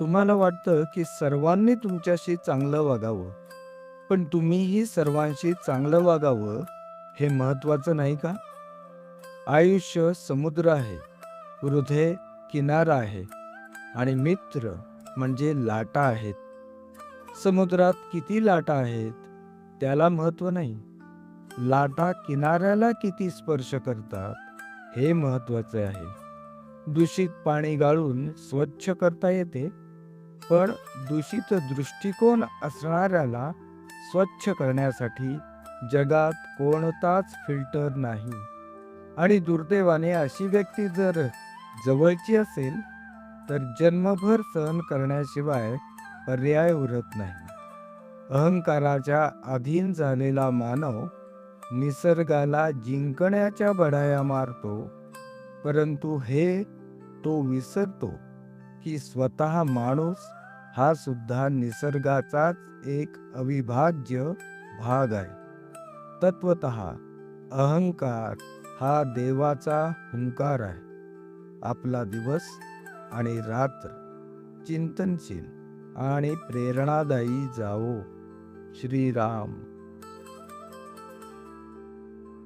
तुम्हाला वाटतं की सर्वांनी तुमच्याशी चांगलं वागावं. पण तुम्हीही सर्वांशी चांगलं वागावं हे महत्वाचं नाही का? आयुष्य समुद्र आहे हृदय किनारा आहे आणि मित्र म्हणजे लाटा आहेत. समुद्रात किती लाटा आहेत त्याला महत्त्व नाही. लाटा किनाऱ्याला किती स्पर्श करतात हे महत्त्वाचे आहे. दूषित पाणी गाळून स्वच्छ करता येते पण दूषित दृष्टिकोन असणाऱ्याला स्वच्छ करण्यासाठी जगात कोणताच फिल्टर नाही. आणि दुर्दैवाने अशी व्यक्ती जर जवळची असेल तर जन्मभर सहन करण्याशिवाय पर्याय उरत नाही. अहंकाराच्या अधीन झालेला मानव निसर्गाला जिंकण्याच्या बढाया मारतो परंतु हे तो विसरतो की स्वतः माणूस हा सुद्धा निसर्गाचाच एक अविभाज्य भाग आहे. तत्वत अहंकार हा देवाचा हुंकार आहे. आपला दिवस आणि रात्र चिंतनशील आणि प्रेरणादायी जावो. श्रीराम.